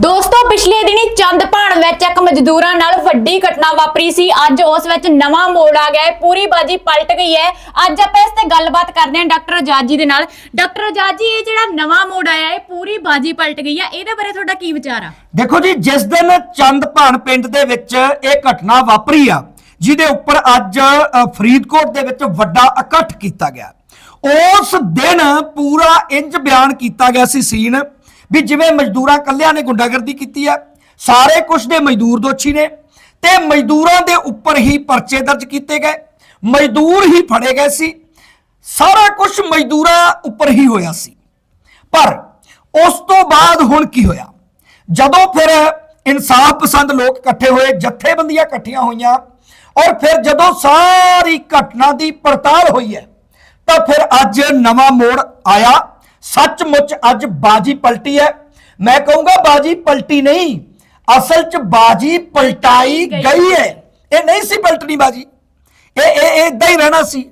ਦੋਸਤੋ, ਪਿਛਲੇ ਦਿਨੀ ਚੰਦਪਾਣ ਵਿੱਚ ਇੱਕ ਮਜ਼ਦੂਰਾਂ ਨਾਲ ਵੱਡੀ ਘਟਨਾ ਵਾਪਰੀ ਸੀ। ਅੱਜ ਉਸ ਵਿੱਚ ਨਵਾਂ ਮੋੜ ਆ ਗਿਆ ਹੈ। ਪੂਰੀ ਬਾਜੀ ਪਲਟ ਗਈ ਹੈ। ਅੱਜ ਆਪਾਂ ਇਸ ਤੇ ਗੱਲਬਾਤ ਕਰਦੇ ਹਾਂ ਡਾਕਟਰ ਆਜ਼ਾਦ ਦੇ ਨਾਲ। ਡਾਕਟਰ ਆਜ਼ਾਦ ਇਹ ਜਿਹੜਾ ਨਵਾਂ ਮੋੜ ਆਇਆ ਹੈ, ਪੂਰੀ ਬਾਜੀ ਪਲਟ ਗਈ ਹੈ। ਇਹਦੇ ਬਾਰੇ ਤੁਹਾਡਾ ਕੀ ਵਿਚਾਰ ਆ? ਦੇਖੋ ਜੀ, ਜਿਸ ਦਿਨ ਚੰਦਪਾਣ ਪਿੰਡ ਦੇ ਵਿੱਚ ਇਹ ਘਟਨਾ ਵਾਪਰੀ ਆ, ਜਿਹਦੇ ਉੱਪਰ ਅੱਜ ਫਰੀਦਕੋਟ ਦੇ ਵਿੱਚ ਵੱਡਾ ਇਕੱਠ ਕੀਤਾ ਗਿਆ। ਉਸ ਦਿਨ ਪੂਰਾ ਇੰਜ ਬਿਆਨ ਕੀਤਾ ਗਿਆ ਸੀ ਸੀਨ ਵੀ ਜਿਵੇਂ ਮਜ਼ਦੂਰਾਂ ਕੱਲਿਆਂ ਨੇ ਗੁੰਡਾਗਰਦੀ ਕੀਤੀ ਹੈ ਸਾਰੇ ਕੁਛ ਦੇ ਮਜ਼ਦੂਰ ਦੋਸ਼ੀ ਨੇ ਤੇ ਮਜ਼ਦੂਰਾਂ ਦੇ ਉੱਪਰ ਹੀ ਪਰਚੇ ਦਰਜ ਕੀਤੇ ਗਏ, ਮਜ਼ਦੂਰ ਹੀ ਫੜੇ ਗਏ ਸੀ, ਸਾਰਾ ਕੁਝ ਮਜ਼ਦੂਰਾਂ ਉੱਪਰ ਹੀ ਹੋਇਆ ਸੀ। ਪਰ ਉਸ ਤੋਂ ਬਾਅਦ ਹੁਣ ਕੀ ਹੋਇਆ? ਜਦੋਂ ਫਿਰ ਇਨਸਾਫ ਪਸੰਦ ਲੋਕ ਇਕੱਠੇ ਹੋਏ, ਜਥੇਬੰਦੀਆਂ ਇਕੱਠੀਆਂ ਹੋਈਆਂ, ਔਰ ਫਿਰ ਜਦੋਂ ਸਾਰੀ ਘਟਨਾ ਦੀ ਪੜਤਾਲ ਹੋਈ ਹੈ, ਤਾਂ ਫਿਰ ਅੱਜ ਨਵਾਂ ਮੋੜ ਆਇਆ। ਸੱਚਮੁੱਚ ਅੱਜ ਬਾਜੀ ਪਲਟੀ ਹੈ। ਮੈਂ ਕਹੂੰਗਾ ਬਾਜੀ ਪਲਟੀ ਨਹੀਂ ਅਸਲ 'ਚ ਬਾਜੀ ਪਲਟਾਈ ਗਈ। ਹੈ। ਇਹ ਨਹੀਂ ਸੀ ਪਲਟਣੀ ਬਾਜੀ। ਇਹ ਇਹ ਇਦਾਂ ਹੀ ਰਹਿਣਾ ਸੀ।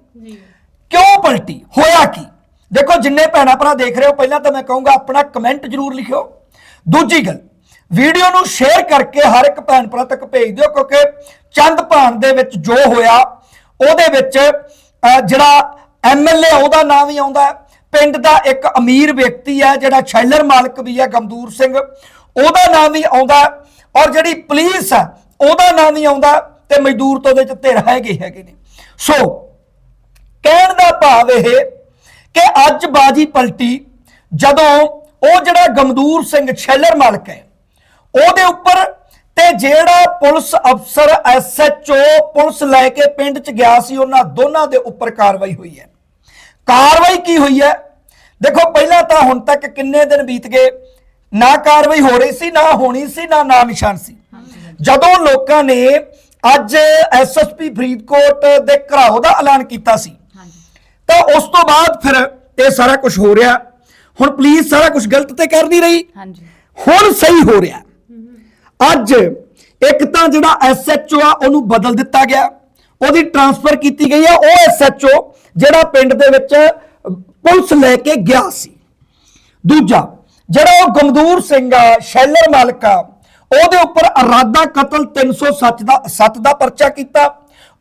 ਕਿਉਂ ਪਲਟੀ? ਹੋਇਆ ਕੀ? ਦੇਖੋ ਜਿੰਨੇ ਭੈਣਾਂ ਭਰਾ ਦੇਖ ਰਹੇ ਹੋ ਪਹਿਲਾਂ ਤਾਂ ਮੈਂ ਕਹੂੰਗਾ ਆਪਣਾ ਕਮੈਂਟ ਜ਼ਰੂਰ ਲਿਖਿਓ। ਦੂਜੀ ਗੱਲ ਵੀਡੀਓ ਨੂੰ ਸ਼ੇਅਰ ਕਰਕੇ ਹਰ ਇੱਕ ਭੈਣ ਭਰਾ ਤੱਕ ਭੇਜ ਦਿਓ ਕਿਉਂਕਿ ਚੰਦ ਭਾਨ ਦੇ ਵਿੱਚ ਜੋ ਹੋਇਆ ਉਹਦੇ ਵਿੱਚ ਜਿਹੜਾ ਐਮਐਲਏ ਉਹਦਾ ਨਾਮ ਵੀ ਆਉਂਦਾ ਹੈ। ਪਿੰਡ ਦਾ ਇੱਕ ਅਮੀਰ ਵਿਅਕਤੀ ਹੈ ਜਿਹੜਾ ਛੈਲਰ ਮਾਲਕ ਵੀ ਹੈ ਗਮਦੂਰ ਸਿੰਘ। ਉਹਦਾ ਨਾਮ ਵੀ ਆਉਂਦਾ ਔਰ ਜਿਹੜੀ ਪੁਲਿਸ ਹੈ ਉਹਦਾ ਨਾਮ ਵੀ ਆਉਂਦਾ ਤੇ ਮਜ਼ਦੂਰ ਤੋਂ ਉਹਦੇ ਚ ਧਿਰ ਹੈਗੇ ਹੈਗੇ ਨੇ। ਸੋ, ਕਹਿਣ ਦਾ ਭਾਵ ਇਹ ਕਿ ਅੱਜ ਬਾਜੀ ਪਲਟੀ, ਜਦੋਂ ਉਹ ਜਿਹੜਾ ਗਮਦੂਰ ਸਿੰਘ ਛੈਲਰ ਮਾਲਕ ਹੈ, ਉਹਦੇ ਉੱਪਰ ਤੇ ਜਿਹੜਾ ਪੁਲਿਸ ਅਫਸਰ ਐਸਐਚਓ ਪੁਲਿਸ ਲੈ ਕੇ ਪਿੰਡ ਚ ਗਿਆ ਸੀ, ਉਹਨਾਂ ਦੋਨਾਂ ਦੇ ਉੱਪਰ ਕਾਰਵਾਈ ਹੋਈ ਹੈ। ਕਾਰਵਾਈ ਕੀ ਹੋਈ ਹੈ? ਦੇਖੋ ਪਹਿਲਾਂ ਤਾਂ ਹੁਣ ਤੱਕ ਕਿੰਨੇ ਦਿਨ ਬੀਤ ਗਏ ਨਾ ਕਾਰਵਾਈ ਹੋ ਰਹੀ ਸੀ ਨਾ ਹੋਣੀ ਸੀ ਨਾ ਨਾਂ ਨਿਸ਼ਾਨ ਸੀ। ਜਦੋਂ ਲੋਕਾਂ ਨੇ ਅੱਜ ਐਸਐਸਪੀ ਫਰੀਦਕੋਟ ਦੇ ਘਰਾਓ ਦਾ ਐਲਾਨ ਕੀਤਾ ਸੀ ਤਾਂ ਉਸ ਤੋਂ ਬਾਅਦ ਫਿਰ ਇਹ ਸਾਰਾ ਕੁਝ ਹੋ ਰਿਹਾ। ਹੁਣ ਪੁਲਿਸ ਸਾਰਾ ਕੁਝ ਗਲਤ ਤੇ ਕਰ ਨਹੀਂ ਰਹੀ। ਹਾਂਜੀ। ਹੁਣ ਸਹੀ ਹੋ ਰਿਹਾ। ਅੱਜ ਇੱਕ ਤਾਂ ਜਿਹੜਾ ਐਸਐਚਓ ਆ ਉਹਨੂੰ ਬਦਲ ਦਿੱਤਾ ਗਿਆ। ਉਹਦੀ ਟਰਾਂਸਫਰ ਕੀਤੀ ਗਈ ਆ ਉਹ ਐਸਐਚਓ ਜਿਹੜਾ ਪਿੰਡ ਦੇ ਵਿੱਚ ਪੁਲਿਸ ਲੈ ਕੇ ਗਿਆ ਸੀ। ਦੂਜਾ ਜਿਹੜਾ ਉਹ ਗਮਦੂਰ ਸਿੰਘ ਆ ਸ਼ੈਲਰ ਮਾਲਕ ਆ ਉਹਦੇ ਉੱਪਰ ਇਰਾਦਾ ਕਤਲ 307 ਦਾ 7 ਦਾ ਪਰਚਾ ਕੀਤਾ।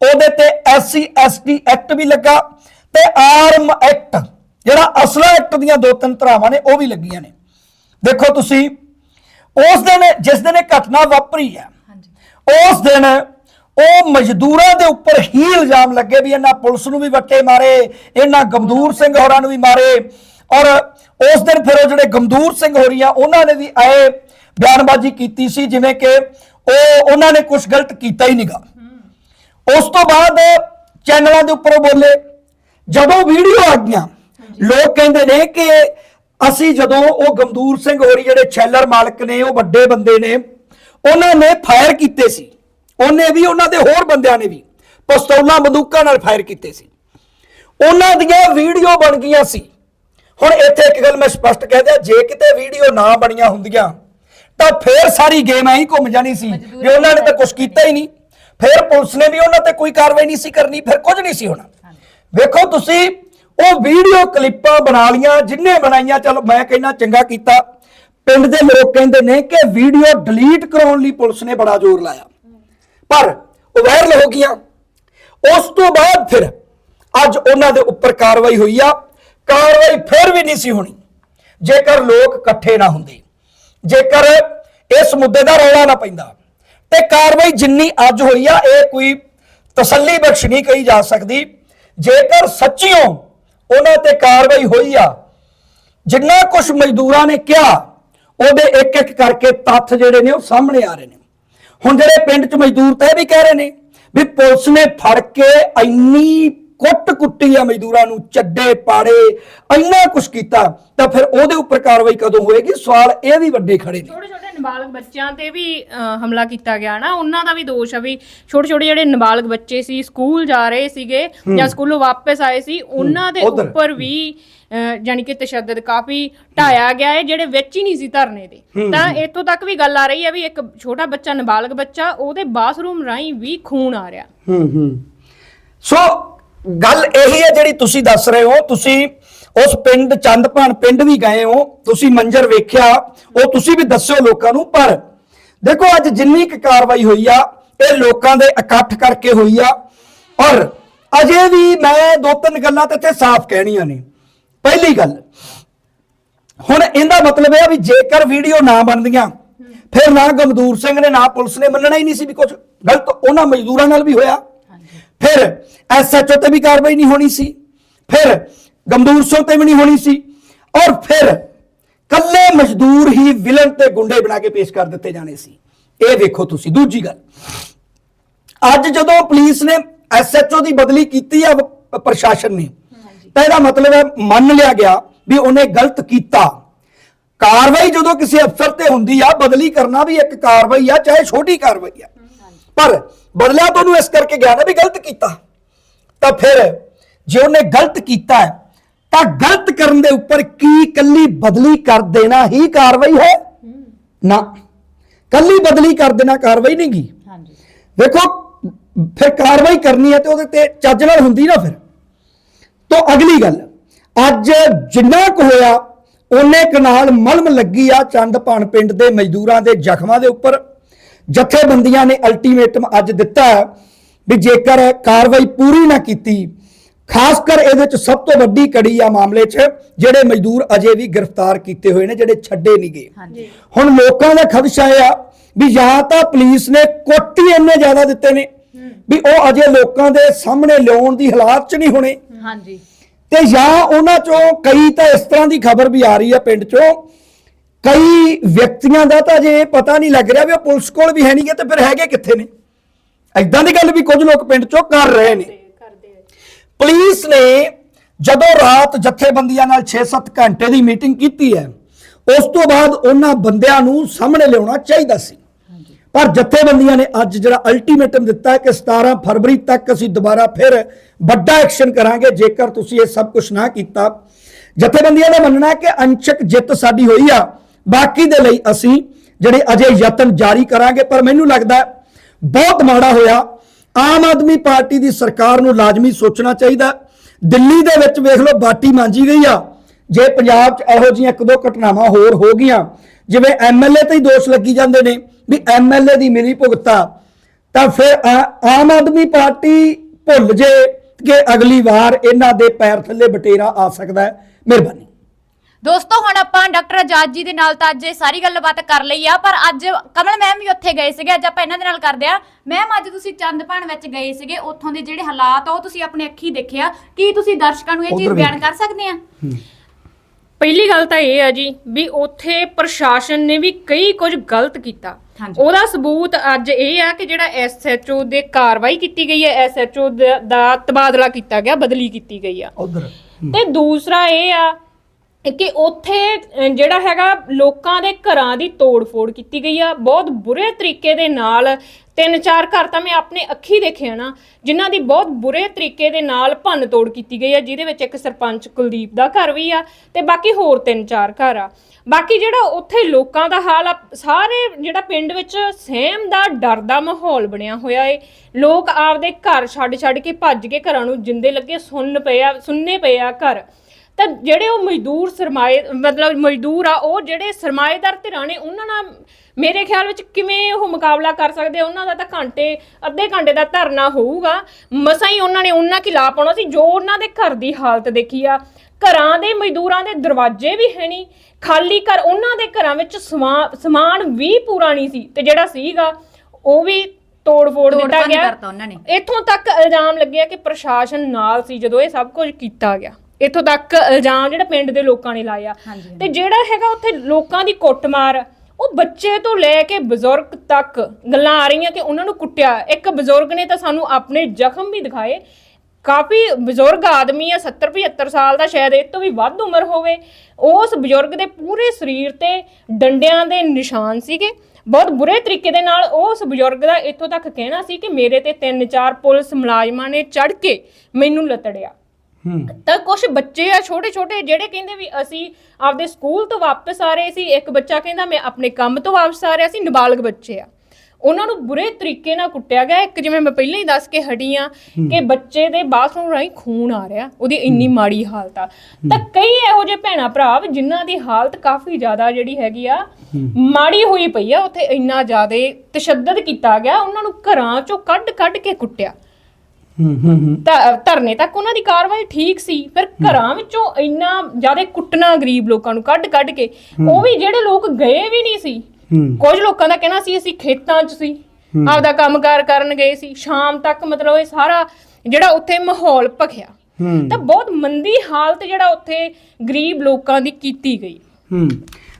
ਉਹਦੇ ਤੇ ਐਸਸੀ ਐਸਟੀ ਐਕਟ ਵੀ ਲੱਗਾ ਤੇ ਆਰਮ ਐਕਟ ਜਿਹੜਾ ਅਸਲਾ ਐਕਟ ਦੀਆਂ ਦੋ ਤਿੰਨ ਧਰਾਵਾਂ ਨੇ ਉਹ ਵੀ ਲੱਗੀਆਂ ਨੇ। ਦੇਖੋ ਤੁਸੀਂ ਉਸ ਦਿਨ ਜਿਸ ਦਿਨ ਇਹ ਘਟਨਾ ਵਾਪਰੀ ਹੈ ਉਸ ਦਿਨ ਉਹ ਮਜ਼ਦੂਰਾਂ ਦੇ ਉੱਪਰ ਹੀ ਇਲਜ਼ਾਮ ਲੱਗੇ ਵੀ ਇਹਨਾਂ ਪੁਲਿਸ ਨੂੰ ਵੀ ਵੱਟੇ ਮਾਰੇ ਇਹਨਾਂ ਗਮਦੂਰ ਸਿੰਘ ਹੋਰਾਂ ਨੂੰ ਵੀ ਮਾਰੇ। ਔਰ ਉਸ ਦਿਨ ਫਿਰ ਉਹ ਜਿਹੜੇ ਗਮਦੂਰ ਸਿੰਘ ਹੋਰੀਆਂ ਉਹਨਾਂ ਨੇ ਵੀ ਆਏ ਬਿਆਨਬਾਜ਼ੀ ਕੀਤੀ ਸੀ ਜਿਵੇਂ ਕਿ ਉਹ ਉਹਨਾਂ ਨੇ ਕੁਝ ਗਲਤ ਕੀਤਾ ਹੀ ਨਹੀਂਗਾ ਉਸ ਤੋਂ ਬਾਅਦ ਚੈਨਲਾਂ ਦੇ ਉੱਪਰ ਬੋਲੇ ਜਦੋਂ ਵੀਡੀਓ ਆ ਗਈਆਂ ਲੋਕ ਕਹਿੰਦੇ ਨੇ ਕਿ ਅਸੀਂ ਜਦੋਂ ਉਹ ਗਮਦੂਰ ਸਿੰਘ ਹੋਰੀ ਜਿਹੜੇ ਛੈਲਰ ਮਾਲਕ ਨੇ ਉਹ ਵੱਡੇ ਬੰਦੇ ਨੇ ਉਹਨਾਂ ਨੇ ਫਾਇਰ ਕੀਤੇ ਸੀ। ਉਹਨੇ ਵੀ ਉਹਨਾਂ ਦੇ ਹੋਰ ਬੰਦਿਆਂ ਨੇ ਵੀ ਪਿਸਤੌਲਾਂ ਬੰਦੂਕਾਂ ਨਾਲ ਫਾਇਰ ਕੀਤੇ ਸੀ। ਉਹਨਾਂ ਦੀਆਂ ਵੀਡੀਓ ਬਣ ਗਈਆਂ ਸੀ। ਹੁਣ ਇੱਥੇ ਇੱਕ ਗੱਲ ਮੈਂ ਸਪਸ਼ਟ ਕਹਿ ਦਿਆਂ ਜੇ ਕਿਤੇ ਵੀਡੀਓ ਨਾ ਬਣੀਆਂ ਹੁੰਦੀਆਂ ਤਾਂ ਫੇਰ ਸਾਰੀ ਗੇਮ ਐਂ ਹੀ ਘੁੰਮ ਜਾਣੀ ਸੀ। ਵੀ ਉਹਨਾਂ ਨੇ ਤਾਂ ਕੁਝ ਕੀਤਾ ਹੀ ਨਹੀਂ। ਫਿਰ ਪੁਲਿਸ ਨੇ ਵੀ ਉਹਨਾਂ ਤੇ ਕੋਈ ਕਾਰਵਾਈ ਨਹੀਂ ਸੀ ਕਰਨੀ ਫਿਰ ਕੁਝ ਨਹੀਂ ਸੀ ਹੋਣਾ। ਵੇਖੋ ਤੁਸੀਂ ਉਹ ਵੀਡੀਓ ਕਲਿੱਪਾਂ ਬਣਾ ਲੀਆਂ ਜਿੰਨੇ ਬਣਾਈਆਂ ਚਲੋ ਮੈਂ ਕਹਿੰਦਾ ਚੰਗਾ ਕੀਤਾ। ਪਿੰਡ ਦੇ ਲੋਕ ਕਹਿੰਦੇ ਨੇ ਕਿ ਵੀਡੀਓ ਡਿਲੀਟ ਕਰਾਉਣ ਲਈ ਪੁਲਿਸ ਨੇ ਬੜਾ ਜ਼ੋਰ ਲਾਇਆ। ਪਰ ਉਹ ਵਾਇਰਲ ਹੋ ਗਈਆਂ। ਉਸ ਤੋਂ ਬਾਅਦ ਫਿਰ ਅੱਜ ਉਹਨਾਂ ਦੇ ਉੱਪਰ ਕਾਰਵਾਈ ਹੋਈ ਆ। ਕਾਰਵਾਈ ਫਿਰ ਵੀ ਨਹੀਂ ਸੀ ਹੋਣੀ। ਜੇਕਰ ਲੋਕ ਇਕੱਠੇ ਨਾ ਹੁੰਦੇ, ਜੇਕਰ ਇਸ ਮੁੱਦੇ ਦਾ ਰੌਲਾ ਨਾ ਪੈਂਦਾ, ਤੇ ਕਾਰਵਾਈ ਜਿੰਨੀ ਅੱਜ ਹੋਈ ਆ, ਇਹ ਕੋਈ ਤਸੱਲੀ ਬਖਸ਼ ਨਹੀਂ ਕਹੀ ਜਾ ਸਕਦੀ। ਜੇਕਰ ਸੱਚੀਓ ਉਹਨਾਂ ਤੇ ਕਾਰਵਾਈ ਹੋਈ ਆ, ਜਿੰਨਾ ਕੁਝ ਮਜ਼ਦੂਰਾਂ ਨੇ ਕਿਹਾ, ਉਹਦੇ ਇੱਕ ਇੱਕ ਕਰਕੇ ਤੱਥ ਜਿਹੜੇ ਨੇ ਉਹ ਸਾਹਮਣੇ ਆ ਰਹੇ ਨੇ। ਹੁਣ ਜਿਹੜੇ ਪਿੰਡ 'ਚ ਮਜ਼ਦੂਰ ਤਾਂ ਇਹ ਵੀ ਕਹਿ ਰਹੇ ਨੇ ਵੀ ਪੁਲਿਸ ਨੇ ਫੜ ਕੇ ਇੰਨੀ ਕੁੱਟ ਕੁੱਟੀ ਆ ਮਜ਼ਦੂਰਾਂ ਨੂੰ ਚੱਡੇ ਪਾੜੇ ਇੰਨਾ ਕੁਝ ਕੀਤਾ ਤਾਂ ਫਿਰ ਉਹਦੇ ਉੱਪਰ ਕਾਰਵਾਈ ਕਦੋਂ ਹੋਏਗੀ? ਸਵਾਲ ਇਹ ਵੀ ਵੱਡੇ ਖੜੇ ਨੇ। ਛੋਟੇ ਛੋਟੇ ਨਾਬਾਲਗ ਬੱਚਿਆਂ ਤੇ ਵੀ ਹਮਲਾ ਕੀਤਾ ਗਿਆ ਨਾ ਉਹਨਾਂ ਦਾ ਵੀ ਦੋਸ਼ ਆ ਵੀ ਛੋਟੇ ਛੋਟੇ ਜਿਹੜੇ ਨਾਬਾਲਗ ਬੱਚੇ ਸੀ ਸਕੂਲ ਜਾ ਰਹੇ ਸੀਗੇ ਜਾਂ ਸਕੂਲੋਂ ਵਾਪਸ ਆਏ ਸੀ ਉਹਨਾਂ ਦੇ ਉੱਧਰ। ਉੱਪਰ ਵੀ ਜਾਣੀ ਕਿ ਤਸ਼ੱਦਦ ਕਾਫੀ ਢਾਇਆ ਗਿਆ ਹੈ ਜਿਹੜੇ ਵਿੱਚ ਹੀ ਨਹੀਂ ਸੀ ਧਰਨੇ ਦੇ। ਤਾਂ ਇੱਥੋਂ ਤੱਕ ਵੀ ਗੱਲ ਆ ਰਹੀ ਹੈ ਵੀ ਇੱਕ ਛੋਟਾ ਬੱਚਾ ਨਾਬਾਲਗ ਬੱਚਾ ਉਹਦੇ ਬਾਥਰੂਮ ਰਾਹੀਂ ਵੀ ਖੂਨ ਆ ਰਿਹਾ। ਹੂੰ ਹੂੰ। ਸੋ ਗੱਲ ਇਹੀ ਹੈ ਜਿਹੜੀ ਤੁਸੀਂ ਦੱਸ ਰਹੇ ਹੋ, ਤੁਸੀਂ ਉਸ ਪਿੰਡ ਚੰਦਪਾਣ ਪਿੰਡ ਵੀ ਗਏ ਹੋ, ਤੁਸੀਂ ਮੰਜ਼ਰ ਵੇਖਿਆ, ਉਹ ਤੁਸੀਂ ਵੀ ਦੱਸਿਓ ਲੋਕਾਂ ਨੂੰ, ਪਰ ਦੇਖੋ ਅੱਜ ਜਿੰਨੀ ਕੁ ਕਾਰਵਾਈ ਹੋਈ ਆ, ਇਹ ਲੋਕਾਂ ਦੇ ਇਕੱਠ ਕਰਕੇ ਹੋਈ ਆ, ਔਰ ਅਜੇ ਵੀ ਮੈਂ ਦੋ ਤਿੰਨ ਗੱਲਾਂ ਤੇ ਇੱਥੇ ਸਾਫ਼ ਕਹਿਣੀਆਂ ਨੇ। ਪਹਿਲੀ ਗੱਲ, ਹੁਣ ਇਹਦਾ ਮਤਲਬ ਇਹ ਆ ਵੀ ਜੇਕਰ ਵੀਡੀਓ ਨਾ ਬਣਦੀਆਂ, ਫਿਰ ਨਾ ਗਮਦੂਰ ਸਿੰਘ ਨੇ, ਨਾ ਪੁਲਿਸ ਨੇ ਮੰਨਣਾ ਹੀ ਨਹੀਂ ਸੀ ਵੀ ਕੁਝ ਗਲਤ ਉਹਨਾਂ ਮਜ਼ਦੂਰਾਂ ਨਾਲ ਵੀ ਹੋਇਆ। ਫਿਰ ਐਸਐਚਓ ਤੇ ਵੀ ਕਾਰਵਾਈ ਨਹੀਂ ਹੋਣੀ ਸੀ। ਫਿਰ ਗਮਦੂਰ ਸਿੰਘ ਤੇ ਵੀ ਨਹੀਂ ਹੋਣੀ ਸੀ। ਔਰ ਫਿਰ ਕੱਲੇ ਮਜ਼ਦੂਰ ਹੀ ਵਿਲਨ ਤੇ ਗੁੰਡੇ ਬਣਾ ਕੇ ਪੇਸ਼ ਕਰ ਦਿੱਤੇ ਜਾਣੇ ਸੀ। ਇਹ ਵੇਖੋ ਤੁਸੀਂ ਦੂਜੀ ਗੱਲ। ਅੱਜ ਜਦੋਂ ਪੁਲਿਸ ਨੇ ਐਸਐਚਓ ਦੀ ਬਦਲੀ ਕੀਤੀ ਆ ਪ੍ਰਸ਼ਾਸਨ ਨੇ ਤਾਂ ਇਹਦਾ ਮਤਲਬ ਹੈ ਮੰਨ ਲਿਆ ਗਿਆ ਵੀ ਉਹਨੇ ਗਲਤ ਕੀਤਾ। ਕਾਰਵਾਈ ਜਦੋਂ ਕਿਸੇ ਅਫਸਰ ਤੇ ਹੁੰਦੀ ਆ ਬਦਲੀ ਕਰਨਾ ਵੀ ਇੱਕ ਕਾਰਵਾਈ ਆ ਚਾਹੇ ਛੋਟੀ ਕਾਰਵਾਈ ਆ। ਪਰ ਬਦਲਿਆ ਤਾਂ ਉਹਨੂੰ ਇਸ ਕਰਕੇ ਗਿਆ ਨਾ ਵੀ ਗਲਤ ਕੀਤਾ। ਤਾਂ ਫਿਰ ਜੇ ਉਹਨੇ ਗਲਤ ਕੀਤਾ ਹੈ, ਤਾਂ ਗਲਤ ਕਰਨ ਦੇ ਉੱਪਰ ਕੀ ਕੱਲੀ ਬਦਲੀ ਕਰ ਦੇਣਾ ਹੀ ਕਾਰਵਾਈ ਹੈ? ਨਾ। ਕੱਲੀ ਬਦਲੀ ਕਰ ਦੇਣਾ ਕਾਰਵਾਈ ਨਹੀਂ ਗੀ। ਹਾਂਜੀ। ਵੇਖੋ ਫਿਰ ਕਾਰਵਾਈ ਕਰਨੀ ਹੈ ਤੇ ਉਹਦੇ ਤੇ ਚੱਜ ਨਾਲ ਹੁੰਦੀ ਨਾ ਫਿਰ। ਤੋਂ ਅਗਲੀ ਗੱਲ ਅੱਜ ਜਿੰਨਾ ਕੁ ਹੋਇਆ ਉਹਨੇ ਕਨਾਲ ਮਲਮ ਲੱਗੀ ਆ ਚੰਦਪਾਣ ਪਿੰਡ ਦੇ ਮਜ਼ਦੂਰਾਂ ਦੇ ਜ਼ਖਮਾਂ ਦੇ ਉੱਪਰ। ਜਥੇਬੰਦੀਆਂ ਨੇ ਅਲਟੀਮੇਟਮ ਅੱਜ ਦਿੱਤਾ ਵੀ ਜੇਕਰ ਕਾਰਵਾਈ ਪੂਰੀ ਨਾ ਕੀਤੀ ਖਾਸ ਕਰ ਇਹਦੇ ਚ ਸਭ ਤੋਂ ਵੱਡੀ ਕੜੀ ਆ ਮਾਮਲੇ 'ਚ ਜਿਹੜੇ ਮਜ਼ਦੂਰ ਅਜੇ ਵੀ ਗ੍ਰਿਫਤਾਰ ਕੀਤੇ ਹੋਏ ਨੇ ਜਿਹੜੇ ਛੱਡੇ ਨਹੀਂ ਗਏ। ਹੁਣ ਲੋਕਾਂ ਦਾ ਖਦਸ਼ਾ ਆ ਵੀ ਜਾਂ ਤਾਂ ਪੁਲਿਸ ਨੇ ਕੋਟੀ ਇੰਨੇ ਜ਼ਿਆਦਾ ਦਿੱਤੇ ਨੇ ਵੀ ਉਹ ਅਜੇ ਲੋਕਾਂ ਦੇ ਸਾਹਮਣੇ ਲਿਆਉਣ ਦੀ ਹਾਲਾਤ 'ਚ ਨਹੀਂ ਹੋਣੇ। ਹਾਂਜੀ। ਤੇ ਜਾਂ ਉਹਨਾਂ ਚੋਂ ਕਈ ਤਾਂ ਇਸ ਤਰ੍ਹਾਂ ਦੀ ਖਬਰ ਵੀ ਆ ਰਹੀ ਆ ਪਿੰਡ 'ਚੋਂ ਕਈ ਵਿਅਕਤੀਆਂ ਦਾ ਤਾਂ ਇਹ ਪਤਾ ਨਹੀਂ ਲੱਗ ਰਿਹਾ ਵੀ ਉਹ ਪੁਲਿਸ ਕੋਲ ਵੀ ਹੈ ਨਹੀਂਗੇ ਤੇ ਫਿਰ ਹੈਗੇ ਕਿੱਥੇ ਨੇ? ਐਦਾਂ ਦੀ ਗੱਲ ਵੀ ਕੁਝ ਲੋਕ ਪਿੰਡ 'ਚੋਂ ਕਰ ਰਹੇ ਨੇ। ਪੁਲਿਸ ਨੇ ਜਦੋਂ ਰਾਤ ਜਥੇਬੰਦੀਆਂ ਨਾਲ 6-7 ਘੰਟੇ ਦੀ ਮੀਟਿੰਗ ਕੀਤੀ ਹੈ ਉਸ ਤੋਂ ਬਾਅਦ ਉਹਨਾਂ ਬੰਦਿਆਂ ਨੂੰ ਸਾਹਮਣੇ ਲਿਆਉਣਾ ਚਾਹੀਦਾ ਸੀ। ਪਰ ਜਥੇਬੰਦੀਆਂ ਨੇ ਅੱਜ ਜਿਹੜਾ ਅਲਟੀਮੇਟਮ ਦਿੱਤਾ ਹੈ ਕਿ 17 ਫਰਵਰੀ ਤੱਕ ਅਸੀਂ ਦੁਬਾਰਾ ਫਿਰ ਵੱਡਾ ਐਕਸ਼ਨ ਕਰਾਂਗੇ ਜੇਕਰ ਤੁਸੀਂ ਇਹ ਸਭ ਕੁਝ ਨਾ ਕੀਤਾ। ਜਥੇਬੰਦੀਆਂ ਦਾ ਮੰਨਣਾ ਹੈ ਕਿ ਅੰਸ਼ਕ ਜਿੱਤ ਸਾਡੀ ਹੋਈ ਆ। ਬਾਕੀ ਦੇ ਲਈ ਅਸੀਂ ਜਿਹੜੇ ਅਜੇ ਯਤਨ ਜਾਰੀ ਕਰਾਂਗੇ, ਪਰ ਮੈਨੂੰ ਲੱਗਦਾ ਬਹੁਤ ਮਾੜਾ ਹੋਇਆ। ਆਮ ਆਦਮੀ ਪਾਰਟੀ ਦੀ ਸਰਕਾਰ ਨੂੰ ਲਾਜ਼ਮੀ ਸੋਚਣਾ ਚਾਹੀਦਾ ਦਿੱਲੀ ਦੇ ਵਿੱਚ ਵੇਖ ਲਓ, ਬਾਟੀ ਮਾਂਜੀ ਗਈ ਆ। ਜੇ ਪੰਜਾਬ 'ਚ ਇਹੋ ਜਿਹੀਆਂ ਇੱਕ ਦੋ ਘਟਨਾਵਾਂ ਹੋਰ ਹੋ ਗਈਆਂ, ਜਿਵੇਂ ਐਮਐਲਏ ਤੇ ਹੀ ਦੋਸ਼ ਲੱਗੀ ਜਾਂਦੇ ਨੇ ਵੀ ਐਮਐਲਏ ਦੀ ਮਿਲੀ ਭੁਗਤਾ, ਤਾਂ ਫਿਰ ਆ- ਆਮ ਆਦਮੀ ਪਾਰਟੀ ਭੁੱਲ ਜੇ ਕਿ ਅਗਲੀ ਵਾਰ ਇਹਨਾਂ ਦੇ ਪੈਰ ਥੱਲੇ ਬਟੇਰਾ ਆ ਸਕਦਾ ਹੈ। ਮਿਹਰਬਾਨੀ। ਦੋਸਤੋ ਹੁਣ ਆਪਾਂ ਡਾਕਟਰ ਆਜ਼ਾਦ ਜੀ ਦੇ ਨਾਲ ਤਾਂ ਅੱਜ ਇਹ ਸਾਰੀ ਗੱਲਬਾਤ ਕਰ ਲਈ ਆ ਪਰ ਅੱਜ ਕਮਲ ਮੈਮ ਵੀ ਉੱਥੇ ਗਏ ਸੀਗੇ ਅੱਜ ਆਪਾਂ ਇਹਨਾਂ ਦੇ ਨਾਲ ਕਰਦੇ ਆ। ਮੈਮ ਅੱਜ ਤੁਸੀਂ ਚੰਦਪਾਣ ਵਿੱਚ ਗਏ ਸੀਗੇ ਉੱਥੋਂ ਦੇ ਜਿਹੜੇ ਹਾਲਾਤ ਆ ਉਹ ਤੁਸੀਂ ਆਪਣੇ ਅੱਖੀ ਦੇਖਿਆ। ਕੀ ਤੁਸੀਂ ਦਰਸ਼ਕਾਂ ਨੂੰ ਇਹ ਚੀਜ਼ ਬਿਆਨ। ਕਰ ਸਕਦੇ ਆ? ਪਹਿਲੀ ਗੱਲ ਤਾਂ ਇਹ ਆ ਜੀ ਵੀ ਉੱਥੇ ਪ੍ਰਸ਼ਾਸਨ ਨੇ ਵੀ ਕਈ ਕੁਝ ਗਲਤ ਕੀਤਾ। ਉਹਦਾ ਸਬੂਤ ਅੱਜ ਇਹ ਆ ਕਿ ਜਿਹੜਾ ਐਸਐਚਓ ਦੇ ਕਾਰਵਾਈ ਕੀਤੀ ਗਈ ਹੈ ਐਸਐਚਓ ਦਾ ਤਬਾਦਲਾ ਕੀਤਾ ਗਿਆ ਬਦਲੀ ਕੀਤੀ ਗਈ ਆ। ਉਧਰ। ਤੇ ਦੂਸਰਾ ਇਹ ਆ ਕਿ ਉੱਥੇ ਜਿਹੜਾ ਹੈਗਾ ਲੋਕਾਂ ਦੇ ਘਰਾਂ ਦੀ ਤੋੜ-ਫੋੜ ਕੀਤੀ ਗਈ ਆ। ਬਹੁਤ ਬੁਰੇ ਤਰੀਕੇ ਦੇ ਨਾਲ ਤਿੰਨ ਚਾਰ ਘਰ ਤਾਂ ਮੈਂ ਆਪਣੇ ਅੱਖੀ ਦੇਖਿਆ ਨਾ, ਜਿਨ੍ਹਾਂ ਦੀ ਬਹੁਤ ਬੁਰੇ ਤਰੀਕੇ ਦੇ ਨਾਲ ਭੰਨ ਤੋੜ ਕੀਤੀ ਗਈ ਆ, ਜਿਹਦੇ ਵਿੱਚ ਇੱਕ ਸਰਪੰਚ ਕੁਲਦੀਪ ਦਾ ਘਰ ਵੀ ਆ ਤੇ ਬਾਕੀ ਹੋਰ ਤਿੰਨ ਚਾਰ ਘਰ ਆ। ਬਾਕੀ ਜਿਹੜਾ ਉੱਥੇ ਲੋਕਾਂ ਦਾ ਹਾਲ ਆ, ਸਾਰੇ ਜਿਹੜਾ ਪਿੰਡ ਵਿੱਚ ਸਹਿਮ ਦਾ ਡਰ ਦਾ ਮਾਹੌਲ ਬਣਿਆ ਹੋਇਆ ਏ। ਲੋਕ ਆਪਦੇ ਘਰ ਛੱਡ ਛੱਡ ਕੇ ਭੱਜ ਕੇ ਘਰਾਂ ਨੂੰ ਜਿੰਦੇ ਲੱਗੇ ਸੁੰਨ ਪਏ ਆ, ਸੁੰਨੇ ਪਏ ਆ ਘਰ। ਤਾਂ ਜਿਹੜੇ ਉਹ ਮਜ਼ਦੂਰ ਸਰਮਾਏ ਮਤਲਬ ਮਜ਼ਦੂਰ ਆ ਉਹ ਜਿਹੜੇ ਸਰਮਾਏਦਾਰ ਧਿਰਾਂ ਨੇ ਉਹਨਾਂ ਨਾਲ ਮੇਰੇ ਖਿਆਲ ਵਿੱਚ ਕਿਵੇਂ ਉਹ ਮੁਕਾਬਲਾ ਕਰ ਸਕਦੇ? ਆ? ਉਹਨਾਂ ਦਾ ਤਾਂ ਘੰਟੇ ਅੱਧੇ ਘੰਟੇ ਦਾ ਧਰਨਾ ਹੋਊਗਾ। ਮਸਾਂ ਹੀ ਉਹਨਾਂ ਨੇ ਉਹਨਾਂ ਕੀ ਲਾ ਪਾਉਣਾ ਸੀ? ਜੋ ਉਹਨਾਂ ਦੇ ਘਰ ਦੀ ਹਾਲਤ ਦੇਖੀ ਆ ਘਰਾਂ ਦੇ ਮਜ਼ਦੂਰਾਂ ਦੇ ਦਰਵਾਜ਼ੇ ਵੀ ਹੈ ਨਹੀਂ। ਖਾਲੀ ਘਰ ਉਹਨਾਂ ਦੇ ਘਰਾਂ ਵਿੱਚ ਸਮਾ- ਸਮਾਨ ਵੀ ਪੂਰਾ ਨਹੀਂ ਸੀ। ਤੇ ਜਿਹੜਾ ਸੀਗਾ ਉਹ ਵੀ ਤੋੜ ਫੋੜ ਤੋੜ ਦਿੱਤਾ ਭੰਨ ਗਿਆ। ਕਰਤਾ ਉਹਨਾਂ ਨੇ। ਇੱਥੋਂ ਤੱਕ ਇਲਜ਼ਾਮ ਲੱਗਿਆ ਕਿ ਪ੍ਰਸ਼ਾਸਨ ਨਾਲ ਸੀ ਜਦੋਂ ਇਹ ਸਭ ਕੁਝ ਕੀਤਾ ਗਿਆ। ਇੱਥੋਂ ਤੱਕ ਇਲਜ਼ਾਮ ਜਿਹੜਾ ਪਿੰਡ ਦੇ ਲੋਕਾਂ ਨੇ ਲਾਇਆ। ਹਾਂਜੀ। ਤੇ ਜਿਹੜਾ ਹੈਗਾ ਉੱਥੇ ਲੋਕਾਂ ਦੀ ਕੁੱਟਮਾਰ ਉਹ ਬੱਚੇ ਤੋਂ ਲੈ ਕੇ ਬਜ਼ੁਰਗ ਤੱਕ ਗੱਲਾਂ ਆ ਰਹੀਆਂ ਕਿ ਉਹਨਾਂ ਨੂੰ ਕੁੱਟਿਆ। ਇੱਕ ਬਜ਼ੁਰਗ ਨੇ ਤਾਂ ਸਾਨੂੰ ਆਪਣੇ ਜ਼ਖਮ ਵੀ ਦਿਖਾਏ। ਕਾਫੀ ਬਜ਼ੁਰਗ ਆਦਮੀ ਆ 70 75 ਸਾਲ ਦਾ ਸ਼ਾਇਦ ਇਹ ਤੋਂ ਵੀ ਵੱਧ ਉਮਰ ਹੋਵੇ। ਉਸ ਬਜ਼ੁਰਗ ਦੇ ਪੂਰੇ ਸਰੀਰ ਤੇ ਡੰਡਿਆਂ ਦੇ ਨਿਸ਼ਾਨ ਸੀਗੇ। ਬਹੁਤ ਬੁਰੇ ਤਰੀਕੇ ਦੇ ਨਾਲ ਉਸ ਬਜ਼ੁਰਗ ਦਾ ਇੱਥੋਂ ਤੱਕ ਕਹਿਣਾ ਸੀ ਕਿ ਮੇਰੇ ਤੇ ਤਿੰਨ ਚਾਰ ਪੁਲਿਸ ਮੁਲਾਜ਼ਮਾਂ ਨੇ ਚੜ ਕੇ ਮੈਨੂੰ ਲਤੜਿਆ। ਹੂੰ। ਤਾਂ ਕੁਝ ਬੱਚੇ ਆ ਛੋਟੇ ਛੋਟੇ ਜਿਹੜੇ ਕਹਿੰਦੇ ਵੀ ਅਸੀਂ ਆਪਦੇ ਸਕੂਲ ਤੋਂ ਵਾਪਸ ਆ ਰਹੇ ਸੀ ਇੱਕ ਬੱਚਾ ਕਹਿੰਦਾ ਮੈਂ ਆਪਣੇ ਕੰਮ ਤੋਂ ਵਾਪਸ ਆ ਰਿਹਾ ਸੀ ਨਾਬਾਲਗ ਬੱਚੇ ਆ। ਉਹਨਾਂ ਨੂੰ ਬੁਰੇ ਤਰੀਕੇ ਨਾਲ ਕੁੱਟਿਆ ਗਿਆ। ਇੱਕ ਜਿਵੇਂ ਮੈਂ ਪਹਿਲਾਂ ਹੀ ਦੱਸ ਕੇ ਹਟੀ ਆ ਕਿ ਬੱਚੇ ਦੇ ਬਾਥਰੂਮ ਰਾਹੀਂ ਖੂਨ ਆ ਰਿਹਾ ਉਹਦੀ ਇੰਨੀ ਮਾੜੀ ਹਾਲਤ ਆ। ਤਾਂ ਕਈ ਇਹੋ ਜਿਹੇ ਭੈਣਾ ਭਰਾ ਵੀ ਜਿਨ੍ਹਾਂ ਦੀ ਹਾਲਤ ਕਾਫੀ ਜ਼ਿਆਦਾ ਜਿਹੜੀ ਹੈਗੀ ਆ ਮਾੜੀ ਹੋਈ ਪਈ ਆ ਉੱਥੇ ਇੰਨਾ ਜ਼ਿਆਦਾ ਤਸ਼ੱਦਦ ਕੀਤਾ ਗਿਆ ਉਹਨਾਂ ਨੂੰ ਘਰਾਂ ਚੋਂ ਕੱਢ ਕੱਢ ਕੇ ਕੁੱਟਿਆ। ਹੂੰ ਹੂੰ ਹੂੰ ਧਰਨੇ ਤੱਕ ਉਹਨਾਂ ਦੀ ਕਾਰਵਾਈ ਠੀਕ ਸੀ। ਫਿਰ ਘਰਾਂ ਵਿੱਚੋਂ ਇੰਨਾ ਜ਼ਿਆਦਾ ਕੁੱਟਣਾ ਗਰੀਬ ਲੋਕਾਂ ਨੂੰ ਕੱਢ ਕੱਢ ਕੇ ਉਹ ਵੀ ਜਿਹੜੇ ਲੋਕ ਗਏ ਵੀ ਨਹੀਂ ਸੀ। ਹੂੰ। ਕੁਝ ਲੋਕਾਂ ਦਾ ਕਹਿਣਾ ਸੀ ਅਸੀਂ ਖੇਤਾਂ 'ਚ ਸੀ। ਆਪਦਾ ਕੰਮਕਾਰ ਕਰਨ ਗਏ ਸੀ। ਸ਼ਾਮ ਤੱਕ ਮਤਲਬ ਇਹ ਸਾਰਾ ਜਿਹੜਾ ਉੱਥੇ ਮਾਹੌਲ ਭਖਿਆ। ਹੂੰ। ਤਾਂ ਬਹੁਤ ਮੰਦੀ ਹਾਲਤ ਜਿਹੜਾ ਉੱਥੇ ਗਰੀਬ ਲੋਕਾਂ ਦੀ ਕੀਤੀ ਗਈ। ਹੂੰ।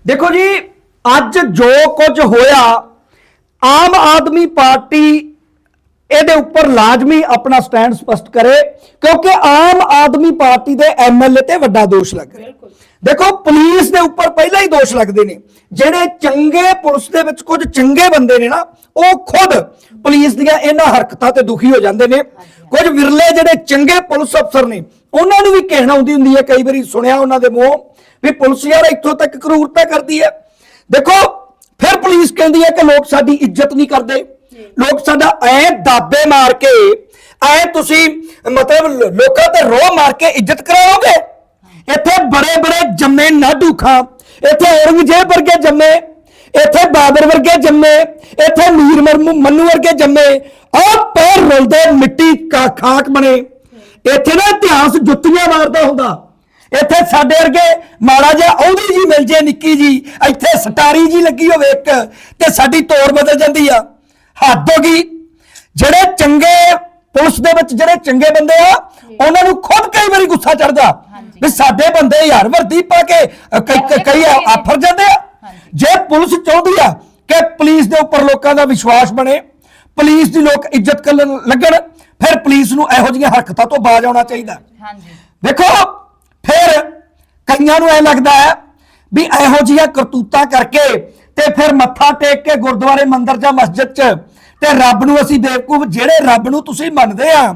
ਦੇਖੋ ਜੀ ਅੱਜ ਜੋ ਕੁਝ ਹੋਇਆ ਆਮ ਆਦਮੀ ਪਾਰਟੀ ਇਹਦੇ ਉੱਪਰ ਲਾਜ਼ਮੀ ਆਪਣਾ ਸਟੈਂਡ ਸਪਸ਼ਟ ਕਰੇ ਕਿਉਂਕਿ ਆਮ ਆਦਮੀ ਪਾਰਟੀ ਦੇ ਐਮਐਲਏ ਤੇ ਵੱਡਾ ਦੋਸ਼ ਲੱਗ ਰਿਹਾ। ਦੇਖੋ ਪੁਲਿਸ ਦੇ ਉੱਪਰ ਪਹਿਲਾਂ ਹੀ ਦੋਸ਼ ਲੱਗਦੇ ਨੇ। ਜਿਹੜੇ ਚੰਗੇ ਪੁਲਿਸ ਦੇ ਵਿੱਚ ਕੁਝ ਚੰਗੇ ਬੰਦੇ ਨੇ ਨਾ ਉਹ ਖੁਦ ਪੁਲਿਸ ਦੀਆਂ ਇਹਨਾਂ ਹਰਕਤਾਂ ਤੇ ਦੁਖੀ ਹੋ ਜਾਂਦੇ ਨੇ। ਕੁਝ ਵਿਰਲੇ ਜਿਹੜੇ ਚੰਗੇ ਪੁਲਿਸ ਅਫਸਰ ਨੇ ਉਹਨਾਂ ਨੂੰ ਵੀ ਕਹਿਣਾ ਆਉਂਦੀ ਹੁੰਦੀ ਹੈ ਕਈ ਵਾਰੀ ਸੁਣਿਆ ਉਹਨਾਂ ਦੇ ਮੂੰਹੋਂ ਵੀ ਪੁਲਿਸ ਯਾਰ ਇੱਥੋਂ ਤੱਕ ਕਰੂਰਤਾ ਕਰਦੀ ਹੈ। ਦੇਖੋ ਫਿਰ ਪੁਲਿਸ ਕਹਿੰਦੀ ਹੈ ਕਿ ਲੋਕ ਸਾਡੀ ਇੱਜ਼ਤ ਨਹੀਂ ਕਰਦੇ। ਲੋਕ ਸਾਡਾ ਐ ਦਾਬੇ ਮਾਰ ਕੇ, ਐ ਤੁਸੀਂ ਮਤਲਬ ਲੋਕਾਂ ਤੇ ਰੋਹ ਮਾਰ ਕੇ ਇੱਜ਼ਤ ਕਰਾਓਗੇ? ਇੱਥੇ ਬੜੇ ਬੜੇ ਜੰਮੇ ਨਾਡੂ ਖਾਂ ਇੱਥੇ ਔਰੰਗਜ਼ੇਬ ਵਰਗੇ ਜੰਮੇ, ਇੱਥੇ ਬਾਬਰ ਵਰਗੇ ਜੰਮੇ, ਇੱਥੇ ਮੀਰ ਮੰਨੂ ਵਰਗੇ ਜੰਮੇ, ਆਹ ਪੈਰ ਰੁਲਦੇ ਮਿੱਟੀ ਕਾ ਖਾਕ ਬਣੇ। ਇੱਥੇ ਨਾ ਇਤਿਹਾਸ ਜੁੱਤੀਆਂ ਮਾਰਦਾ ਹੁੰਦਾ। ਇੱਥੇ ਸਾਡੇ ਵਰਗੇ ਮਾੜਾ ਜਿਹਾ ਔਂਦੀ ਜੀ ਮਿਲ ਜੇ ਨਿੱਕੀ ਜੀ, ਇੱਥੇ ਸਟਾਰੀ ਜੀ ਲੱਗੀ ਹੋਵੇ ਇੱਕ, ਤੇ ਸਾਡੀ ਤੋਰ ਬਦਲ ਜਾਂਦੀ ਆ। ਹੱਦ ਹੋ ਗਈ। ਜਿਹੜੇ ਚੰਗੇ ਪੁਲਿਸ ਦੇ ਵਿੱਚ ਜਿਹੜੇ ਚੰਗੇ ਬੰਦੇ ਆ ਉਹਨਾਂ ਨੂੰ ਖੁਦ ਕਈ ਵਾਰੀ ਗੁੱਸਾ ਚੜਦਾ ਵੀ ਸਾਡੇ ਬੰਦੇ ਯਾਰ ਵਰਦੀ ਪਾ ਕੇ ਕਈ ਕਈ- ਆਫਰ ਜਾਂਦੇ ਆ। ਜੇ ਪੁਲਿਸ ਚਾਹੁੰਦੀ ਆ ਕਿ ਪੁਲਿਸ ਦੇ ਉੱਪਰ ਲੋਕਾਂ ਦਾ ਵਿਸ਼ਵਾਸ ਬਣੇ ਪੁਲਿਸ ਦੀ ਲੋਕ ਇੱਜ਼ਤ ਕਰਨ ਲੱਗਣ ਫਿਰ ਪੁਲਿਸ ਨੂੰ ਇਹੋ ਜਿਹੀਆਂ ਹਰਕਤਾਂ ਤੋਂ ਬਾਜ ਆਉਣਾ ਚਾਹੀਦਾ। ਹਾਂਜੀ। ਦੇਖੋ ਫਿਰ ਕਈਆਂ ਨੂੰ ਐ ਲੱਗਦਾ ਹੈ ਵੀ ਇਹੋ ਜਿਹੀਆਂ ਕਰਤੂਤਾਂ ਕਰਕੇ ਤੇ ਫਿਰ ਮੱਥਾ ਟੇਕ ਕੇ ਗੁਰਦੁਆਰੇ ਮੰਦਿਰ ਜਾਂ ਮਸਜਿਦ 'ਚ ਤੇ ਰੱਬ ਨੂੰ ਅਸੀਂ ਬੇਵਕੂਫ ਜਿਹੜੇ ਰੱਬ ਨੂੰ ਤੁਸੀਂ ਮੰਨਦੇ ਆ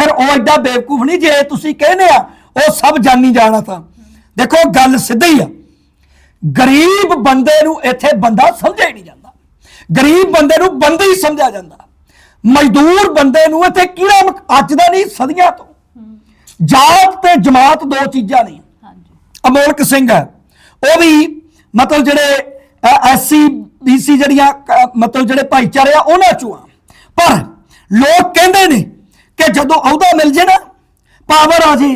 ਫਿਰ ਉਹ ਐਡਾ ਬੇਵਕੂਫ ਨਹੀਂ ਜੇ ਤੁਸੀਂ ਕਹਿੰਦੇ ਆ ਉਹ ਸਭ ਜਾਣੀ ਜਾਣਾ ਤਾਂ। ਦੇਖੋ ਗੱਲ ਸਿੱਧੀ ਆ। ਗਰੀਬ ਬੰਦੇ ਨੂੰ ਇੱਥੇ ਬੰਦਾ ਸਮਝਿਆ ਹੀ ਨਹੀਂ ਜਾਂਦਾ। ਗਰੀਬ ਬੰਦੇ ਨੂੰ ਬੰਦਾ ਹੀ ਸਮਝਿਆ ਜਾਂਦਾ। ਮਜ਼ਦੂਰ ਬੰਦੇ ਨੂੰ ਇੱਥੇ ਕਿਹੜਾ ਮਕ- ਅੱਜ ਦਾ ਨਹੀਂ ਸਦੀਆਂ ਤੋਂ। ਜਾਤ ਤੇ ਜਮਾਤ ਦੋ ਚੀਜ਼ਾਂ ਨੇ। ਹਾਂਜੀ। ਅਮੋਲਕ ਸਿੰਘ ਹੈ। ਉਹ ਵੀ ਮਤਲਬ ਜਿਹੜੇ ਐਸਸੀ ਬੀਸੀ ਜਿਹੜੀਆਂ ਮਤਲਬ ਜਿਹੜੇ ਭਾਈਚਾਰੇ ਆ ਉਹਨਾਂ ਚੋਂ ਆ। ਪਰ ਲੋਕ ਕਹਿੰਦੇ ਨੇ ਕਿ ਜਦੋਂ ਅਹੁਦਾ ਮਿਲ ਜੇ ਨਾ ਪਾਵਰ ਆ ਜੇ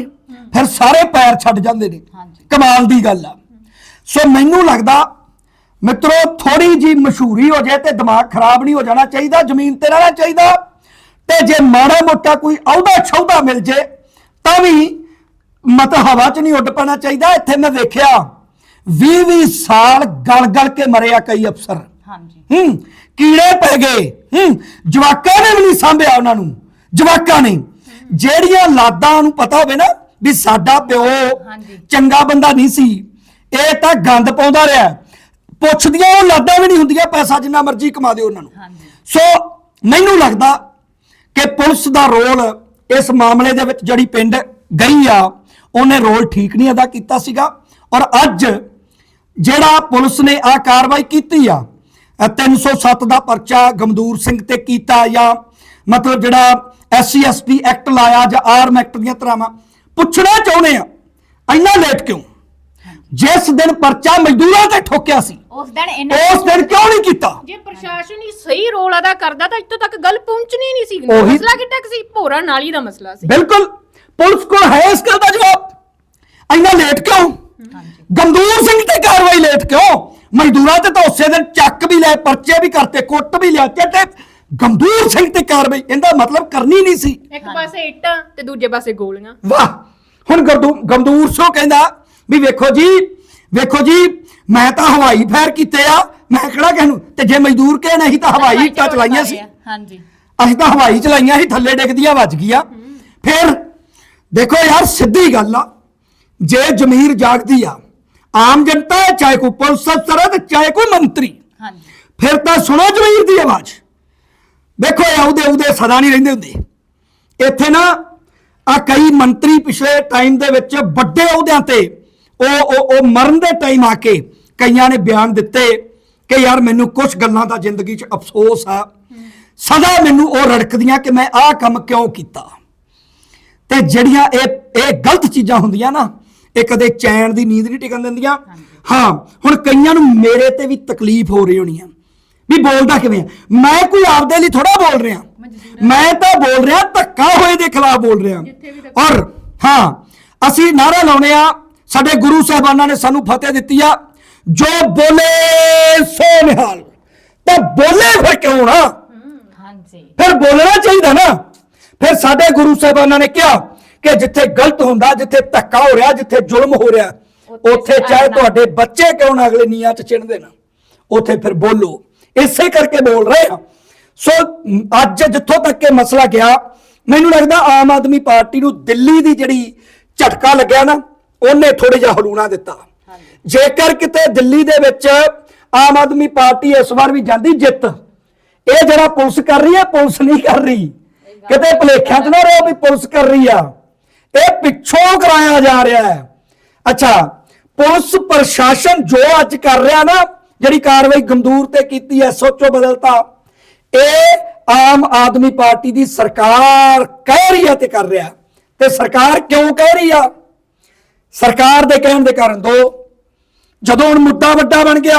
ਫਿਰ ਸਾਰੇ ਪੈਰ ਛੱਡ ਜਾਂਦੇ ਨੇ। ਕਮਾਲ ਦੀ ਗੱਲ ਆ। ਸੋ ਮੈਨੂੰ ਲੱਗਦਾ ਮਿੱਤਰੋ ਥੋੜੀ ਜੀ ਮਸ਼ਹੂਰੀ ਹੋ ਜਾਏ ਤੇ ਦਿਮਾਗ ਖਰਾਬ ਨਹੀਂ ਹੋ ਜਾਣਾ ਚਾਹੀਦਾ ਜ਼ਮੀਨ ਤੇ ਰਹਿਣਾ ਚਾਹੀਦਾ। ਤੇ ਜੇ ਮਾੜਾ ਮੋਟਾ ਕੋਈ ਅਹੁਦਾ ਛਹੁਦਾ ਮਿਲ ਜੇ ਤਾਂ ਵੀ ਮਤ ਹਵਾ 'ਚ ਨਹੀਂ ਉੱਡ ਪੈਣਾ ਚਾਹੀਦਾ। ਇੱਥੇ ਮੈਂ ਵੇਖਿਆ 20 20 ਸਾਲ ਗਲ ਗਲ ਕੇ ਮਰਿਆ ਕਈ ਅਫਸਰ। ਹਾਂਜੀ। ਹੂੰ ਕੀੜੇ ਪੈ ਗਏ। ਹੂੰ ਜਵਾਕਾਂ ਨੇ ਵੀ ਨਹੀਂ ਸਾਂਭਿਆ ਉਹਨਾਂ ਨੂੰ। ਜਵਾਕਾਂ ਨੇ। ਜਿਹੜੀਆਂ ਲਾਦਾਂ ਨੂੰ ਪਤਾ ਹੋਵੇ ਨਾ ਵੀ ਸਾਡਾ ਪਿਓ। ਚੰਗਾ ਬੰਦਾ ਨਹੀਂ ਸੀ ਇਹ ਤਾਂ ਗੰਦ ਪਾਉਂਦਾ ਰਿਹਾ। ਪੁੱਛਦੀਆਂ ਉਹ ਲਾਦਾਂ ਵੀ ਨਹੀਂ ਹੁੰਦੀਆਂ ਪੈਸਾ ਜਿੰਨਾ ਮਰਜ਼ੀ ਕਮਾ ਦਿਓ ਉਹਨਾਂ ਨੂੰ। ਹਾਂਜੀ। ਸੋ ਮੈਨੂੰ ਲੱਗਦਾ ਕਿ ਪੁਲਿਸ ਦਾ ਰੋਲ ਇਸ ਮਾਮਲੇ ਦੇ ਵਿੱਚ ਜਿਹੜੀ ਪਿੰਡ ਗਈ ਆ ਉਹਨੇ ਰੋਲ ਠੀਕ ਨਹੀਂ ਅਦਾ ਕੀਤਾ ਸੀਗਾ। ਔਰ ਅੱਜ ਜਿਹੜਾ ਪੁਲਿਸ ਨੇ ਆ ਕਾਰਵਾਈ ਕੀਤੀ ਆ ਅ, 307 ਦਾ ਪਰਚਾ ਗਮਦੂਰ ਸਿੰਘ ਤੇ ਕੀਤਾ ਜਾਂ ਮਤਲਬ ਜਿਹੜਾ ਐਸਸੀ ਐਸਟੀ ਐਕਟ ਲਾਇਆ ਜਾਂ ਆਰਮ ਐਕਟ ਦੀਆਂ ਧਾਰਾਵਾਂ ਪੁੱਛਣਾ ਚਾਹੁੰਦੇ ਆ ਇੰਨਾ ਲੇਟ ਕਿਉਂ? ਜਿਸ ਦਿਨ ਪਰਚਾ ਮਜ਼ਦੂਰਾਂ ਤੇ ਠੋਕਿਆ ਸੀ ਉਸ ਦਿਨ ਇਹਨਾਂ ਉਸ ਦਿਨ ਕਿਉਂ ਨਹੀਂ ਕੀਤਾ? ਜੇ ਪ੍ਰਸ਼ਾਸਨ ਹੀ ਸਹੀ ਰੋਲ ਅਦਾ ਕਰਦਾ ਤਾਂ ਇੱਥੋਂ ਤੱਕ ਗੱਲ ਪਹੁੰਚਣੀ ਨਹੀਂ ਸੀ। ਉਹੀ- ਮਸਲਾ ਕਿੱਡਾ ਕੁ ਸੀ? ਭੋਰਾ ਨਾਲੀ ਦਾ ਮਸਲਾ ਸੀ। ਬਿਲਕੁਲ ਪੁਲਿਸ ਕੋਲ ਹੈ ਇਸ ਗੱਲ ਦਾ ਜਵਾਬ? ਇੰਨਾ ਲੇਟ ਕਿਉਂ? ਗੰਦੂਰ ਸਿੰਘ ਤੇ ਕਾਰਵਾਈ ਲੇਟ ਕਿਉਂ? ਮਜ਼ਦੂਰਾਂ ਤੇ ਤਾਂ ਉਸੇ ਦਿਨ ਚੱਕ ਵੀ ਲੈ ਪਰਚੇ ਵੀ ਕਰਤੇ ਕੁੱਟ ਵੀ ਲਿਆ ਤੇ ਤੇ ਗੰਦੂਰ ਸਿੰਘ ਤੇ ਕਾਰਵਾਈ ਇਹਦਾ ਮਤਲਬ ਕਰਨੀ ਨਹੀਂ ਸੀ। ਇੱਕ ਪਾਸੇ ਇੱਟਾਂ ਤੇ ਦੂਜੇ ਪਾਸੇ ਗੋਲੀਆਂ। ਵਾਹ! ਹੁਣ ਗੰਦੂ- ਗੰਦੂਰ ਸਿੰਘ ਕਹਿੰਦਾ ਵੀ ਵੇਖੋ ਜੀ ਵੇਖੋ ਜੀ ਮੈਂ ਤਾਂ ਹਵਾਈ ਫਾਇਰ ਕੀਤੇ ਆ ਮੈਂ ਕਿਹੜਾ ਕਿਸ ਨੂੰ ਤੇ ਜੇ ਮਜ਼ਦੂਰ ਕਹੇ ਨਹੀਂ ਤਾਂ ਹਵਾਈ ਇੱਟਾਂ ਚਲਾਈਆਂ ਸੀ। ਹਾਂਜੀ। ਅਸੀਂ ਤਾਂ ਹਵਾਈ ਚਲਾਈਆਂ ਸੀ ਥੱਲੇ ਡਿੱਗਦੀਆਂ ਵੱਜ ਗਈਆਂ। ਫਿਰ ਦੇਖੋ ਯਾਰ ਸਿੱਧੀ ਗੱਲ ਆ ਜੇ ਜ਼ਮੀਰ ਜਾਗਦੀ ਆ ਆਮ ਜਨਤਾ ਹੈ ਚਾਹੇ ਕੋਈ ਪੁਲਿਸ ਅਫਸਰ ਹੈ ਤੇ ਚਾਹੇ ਕੋਈ ਮੰਤਰੀ। ਹਾਂਜੀ। ਫਿਰ ਤਾਂ ਸੁਣੋ ਜ਼ਮੀਰ ਦੀ ਆਵਾਜ਼। ਦੇਖੋ ਇਹ ਉਹਦੇ ਉਹਦੇ ਸਦਾ ਨਹੀਂ ਰਹਿੰਦੇ ਹੁੰਦੇ। ਇੱਥੇ ਨਾ ਆ ਕਈ ਮੰਤਰੀ ਪਿਛਲੇ ਟਾਈਮ ਦੇ ਵਿੱਚ ਵੱਡੇ ਅਹੁਦਿਆਂ ਤੇ ਉਹ ਉਹ ਉਹ ਮਰਨ ਦੇ ਟਾਈਮ ਆ ਕੇ ਕਈਆਂ ਨੇ ਬਿਆਨ ਦਿੱਤੇ ਕਿ ਯਾਰ ਮੈਨੂੰ ਕੁਝ ਗੱਲਾਂ ਦਾ ਜ਼ਿੰਦਗੀ 'ਚ ਅਫਸੋਸ ਆ। ਸਦਾ ਮੈਨੂੰ ਉਹ ਰੜਕਦੀਆਂ ਕਿ ਮੈਂ ਆਹ ਕੰਮ ਕਿਉਂ ਕੀਤਾ। ਤੇ ਜਿਹੜੀਆਂ ਇਹ ਇਹ ਗਲਤ ਚੀਜ਼ਾਂ ਹੁੰਦੀਆਂ ਨਾ ਇਹ ਕਦੇ ਚੈਨ ਦੀ ਨੀਂਦ ਨਹੀਂ ਟਿਕਣ ਦਿੰਦੀਆਂ। ਹਾਂ ਹੁਣ ਕਈਆਂ ਨੂੰ ਮੇਰੇ ਤੇ ਵੀ ਤਕਲੀਫ ਹੋ ਰਹੀ ਹੋਣੀ ਆ। ਵੀ ਬੋਲਦਾ ਕਿਵੇਂ ਆ? ਮੈਂ ਕੋਈ ਆਪਦੇ ਲਈ ਥੋੜਾ ਬੋਲ ਰਿਹਾ। ਮੈਂ ਤਾਂ ਬੋਲ ਰਿਹਾ ਧੱਕਾ ਹੋਏ ਦੇ ਖਿਲਾਫ ਬੋਲ ਰਿਹਾ। ਔਰ ਹਾਂ ਅਸੀਂ ਨਾਰਾ ਲਾਉਨੇ ਆ ਸਾਡੇ ਗੁਰੂ ਸਾਹਿਬਾਨਾਂ ਨੇ ਸਾਨੂੰ ਫਤਿਹ ਦਿੱਤੀ ਆ ਜੋ ਬੋਲੇ ਸੋ ਨਿਹਾਲ। ਤਾਂ ਬੋਲੇ ਫਿਰ ਕਿਉਂ ਨਾ? ਹਾਂਜੀ। ਫਿਰ ਬੋਲਣਾ ਚਾਹੀਦਾ ਨਾ। ਫਿਰ ਸਾਡੇ ਗੁਰੂ ਸਾਹਿਬਾਨਾਂ ਨੇ ਕਿਹਾ ਕਿ ਜਿੱਥੇ ਗਲਤ ਹੁੰਦਾ ਜਿੱਥੇ ਧੱਕਾ ਹੋ ਰਿਹਾ ਜਿੱਥੇ ਜ਼ੁਲਮ ਹੋ ਰਿਹਾ ਉੱਥੇ ਚਾਹੇ ਤੁਹਾਡੇ ਬੱਚੇ ਕਿਉਂ ਨਾ ਅਗਲੇ ਨੀਆਂ 'ਚ ਚਿਣਦੇ ਨਾ ਉੱਥੇ ਫਿਰ ਬੋਲੋ। ਇਸੇ ਕਰਕੇ ਬੋਲ ਰਹੇ ਆ ਸੋ ਅੱਜ ਜਿੱਥੋਂ ਤੱਕ ਇਹ ਮਸਲਾ ਗਿਆ ਮੈਨੂੰ ਲੱਗਦਾ ਆਮ ਆਦਮੀ ਪਾਰਟੀ ਨੂੰ ਦਿੱਲੀ ਦੀ ਜਿਹੜੀ ਝਟਕਾ ਲੱਗਿਆ ਨਾ ਉਹਨੇ ਥੋੜਾ ਜਿਹਾ ਹਲੂਣਾ ਦਿੱਤਾ। ਜੇਕਰ ਕਿਤੇ ਦਿੱਲੀ ਦੇ ਵਿੱਚ ਆਮ ਆਦਮੀ ਪਾਰਟੀ ਇਸ ਵਾਰ ਵੀ ਜਾਂਦੀ ਜਿੱਤ ਇਹ ਜਿਹੜਾ ਪੁਲਿਸ ਕਰ ਰਹੀ ਹੈ ਪੁਲਿਸ ਨਹੀਂ ਕਰ ਰਹੀ? ਕਿਤੇ ਭਲੇਖਿਆਂ 'ਚ ਨਾ ਰਹੋ ਵੀ ਪੁਲਿਸ ਕਰ ਰਹੀ ਆ। ਇਹ ਪਿੱਛੋਂ ਕਰਾਇਆ ਜਾ ਰਿਹਾ ਹੈ। ਅੱਛਾ, ਪੁਲਿਸ ਪ੍ਰਸ਼ਾਸਨ ਜੋ ਅੱਜ ਕਰ ਰਿਹਾ ਨਾ, ਜਿਹੜੀ ਕਾਰਵਾਈ ਗੰਦੂਰ ਤੇ ਕੀਤੀ ਐ ਸੋਚੋ ਬਦਲਤਾ। ਇਹ ਆਮ ਆਦਮੀ ਪਾਰਟੀ ਦੀ ਸਰਕਾਰ ਕਹਿ ਰਹੀ ਹੈ ਤੇ ਕਰ ਰਿਹਾ। ਤੇ ਸਰਕਾਰ ਕਿਉਂ ਕਹਿ ਰਹੀ ਆ? ਸਰਕਾਰ ਦੇ ਕਹਿਣ ਦੇ ਕਾਰਨ ਦੋ, ਜਦੋਂ ਹੁਣ ਮੁੱਦਾ ਵੱਡਾ ਬਣ ਗਿਆ,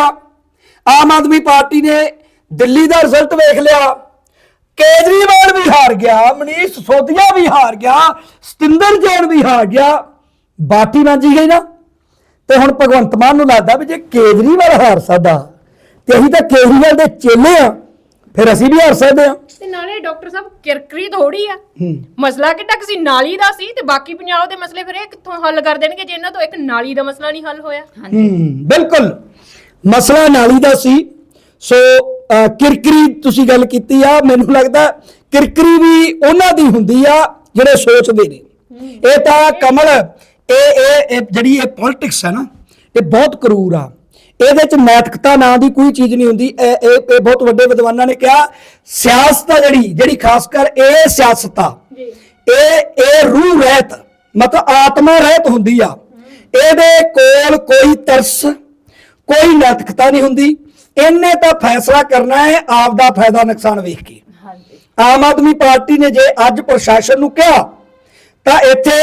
ਆਮ ਆਦਮੀ ਪਾਰਟੀ ਨੇ ਦਿੱਲੀ ਦਾ ਰਿਜ਼ਲਟ ਵੇਖ ਲਿਆ। ਕੇਜਰੀਵਾਲ ਵੀ ਹਾਰ ਗਿਆ ਮਨੀਸ਼ ਸੋਧੀਆ ਵੀ ਹਾਰ ਗਿਆ ਸਤਿੰਦਰ ਜੈਨ ਵੀ ਹਾਰ ਗਿਆ। ਬਾਟੀ ਵਾਂਜੀ ਗਈ ਨਾ। ਤੇ ਹੁਣ ਭਗਵੰਤ ਮਾਨ ਨੂੰ ਲੱਗਦਾ ਵੀ ਜੇ ਕੇਜਰੀਵਾਲ ਹਾਰ ਸਕਦਾ ਤੇ ਅਸੀਂ ਤਾਂ ਕੇਜਰੀਵਾਲ ਦੇ ਚੇਲੇ ਆ ਫਿਰ ਅਸੀਂ ਵੀ ਹਾਰ ਸਕਦੇ ਆ। ਤੇ ਨਾਲੇ ਡਾਕਟਰ ਸਾਹਿਬ ਕਿਰਕਰੀ ਥੋੜੀ ਆ। ਮਸਲਾ ਕਿੱਡਾ ਕਿਸੇ ਨਾਲੀ ਦਾ ਸੀ ਤੇ ਬਾਕੀ ਪੰਜਾਬ ਦੇ ਮਸਲੇ ਫਿਰ ਇਹ ਕਿੱਥੋਂ ਹੱਲ ਕਰ ਦੇਣਗੇ ਜੇ ਇਹਨਾਂ ਤੋਂ ਇੱਕ ਨਾਲੀ ਦਾ ਮਸਲਾ ਨਹੀਂ ਹੱਲ ਹੋਇਆ? ਹੂੰ ਬਿਲਕੁਲ। ਮਸਲਾ ਨਾਲੀ ਦਾ ਸੀ ਸੋ ਕਿਰਕਰੀ ਤੁਸੀਂ ਗੱਲ ਕੀਤੀ ਆ ਮੈਨੂੰ ਲੱਗਦਾ ਕਿਰਕਰੀ ਵੀ ਉਹਨਾਂ ਦੀ ਹੁੰਦੀ ਆ ਜਿਹੜੇ ਸੋਚਦੇ ਨੇ। ਇਹ ਤਾਂ ਕਮਲ ਇਹ ਇਹ ਜਿਹੜੀ ਇਹ ਪੋਲਿਟਿਕਸ ਹੈ ਨਾ ਇਹ ਬਹੁਤ ਕਰੂਰ ਆ। ਇਹਦੇ ਚ ਨੈਤਿਕਤਾ ਨਾਂ ਦੀ ਕੋਈ ਚੀਜ਼ ਨਹੀਂ ਹੁੰਦੀ। ਇਹ ਇਹ ਇਹ ਬਹੁਤ ਵੱਡੇ ਵਿਦਵਾਨਾਂ ਨੇ ਕਿਹਾ ਸਿਆਸਤ ਆ ਜਿਹੜੀ ਜਿਹੜੀ ਖਾਸ ਕਰ ਇਹ ਸਿਆਸਤ ਆ। ਇਹ ਇਹ ਰੂਹ ਰਹਿਤ ਮਤਲਬ ਆਤਮਾ ਰਹਿਤ ਹੁੰਦੀ ਆ। ਇਹਦੇ ਕੋਲ ਕੋਈ ਤਰਸ ਕੋਈ ਨੈਤਿਕਤਾ ਨਹੀਂ ਹੁੰਦੀ। ਇਹਨੇ ਤਾਂ ਫੈਸਲਾ ਕਰਨਾ ਹੈ ਆਪ ਦਾ ਫਾਇਦਾ ਨੁਕਸਾਨ ਵੇਖ ਕੇ। ਹਾਂਜੀ। ਆਮ ਆਦਮੀ ਪਾਰਟੀ ਨੇ ਜੇ ਅੱਜ ਪ੍ਰਸ਼ਾਸਨ ਨੂੰ ਕਿਹਾ ਤਾਂ ਇੱਥੇ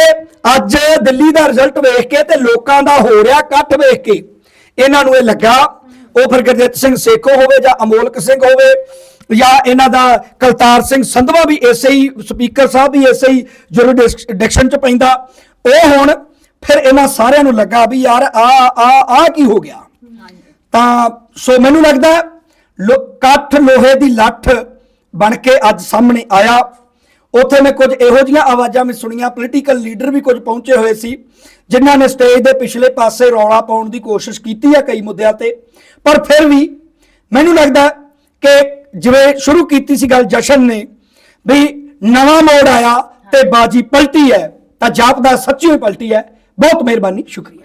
ਅੱਜ ਦਿੱਲੀ ਦਾ ਰਿਜ਼ਲਟ ਵੇਖ ਕੇ ਤੇ ਲੋਕਾਂ ਦਾ ਹੋ ਰਿਹਾ ਇਕੱਠ ਵੇਖ ਕੇ। ਇਹਨਾਂ ਨੂੰ ਇਹ ਲੱਗਾ ਉਹ ਫਿਰ ਗੁਰਜੀਤ ਸਿੰਘ ਸੇਖੋ ਹੋਵੇ ਜਾਂ ਅਮੋਲਕ ਸਿੰਘ ਹੋਵੇ ਜਾਂ ਇਹਨਾਂ ਦਾ ਕਲਤਾਰ ਸਿੰਘ ਸੰਧਵਾ ਵੀ ਐਸੇ ਹੀ ਸਪੀਕਰ ਸਾਹਿਬ ਵੀ ਐਸੇ ਹੀ ਜੁਰਿਡਿਕਸ਼ਨ ਚ ਪੈਂਦਾ। ਉਹ ਹੁਣ ਫਿਰ ਇਹਨਾਂ ਸਾਰਿਆਂ ਨੂੰ ਲੱਗਾ ਵੀ ਯਾਰ ਆ ਆ ਆ ਕੀ ਹੋ ਗਿਆ? ਤਾਂ, ਸੋ ਮੈਨੂੰ ਲੱਗਦਾ ਲੋ- ਕੱਠ ਲੋਹੇ ਦੀ ਲੱਠ ਬਣ ਕੇ ਅੱਜ ਸਾਹਮਣੇ ਆਇਆ। ਉੱਥੇ ਮੈਂ ਕੁਝ ਇਹੋ ਜੀਆਂ ਆਵਾਜ਼ਾਂ ਮੈਂ ਸੁਣੀਆਂ। ਪੋਲੀਟੀਕਲ ਲੀਡਰ ਵੀ ਕੁਝ ਪਹੁੰਚੇ ਹੋਏ ਸੀ, ਜਿਨ੍ਹਾਂ ਨੇ ਸਟੇਜ ਦੇ ਪਿਛਲੇ ਪਾਸੇ ਰੌਲਾ ਪਾਉਣ ਦੀ ਕੋਸ਼ਿਸ਼ ਕੀਤੀ ਹੈ ਕਈ ਮੁੱਦਿਆਂ ਤੇ। ਪਰ ਫਿਰ ਵੀ ਮੈਨੂੰ ਲੱਗਦਾ ਕਿ ਜਿਵੇਂ ਸ਼ੁਰੂ ਕੀਤੀ ਸੀ ਗੱਲ ਜਸ਼ਨ ਨੇ, ਵੀ ਨਵਾਂ ਮੋੜ ਆਇਆ ਤੇ ਬਾਜੀ ਪਲਟੀ ਹੈ, ਤਾਂ ਜਾਪਦਾ ਸੱਚੀ ਹੋਈ ਪਲਟੀ ਹੈ। ਬਹੁਤ ਮਿਹਰਬਾਨੀ, ਸ਼ੁਕਰੀਆ।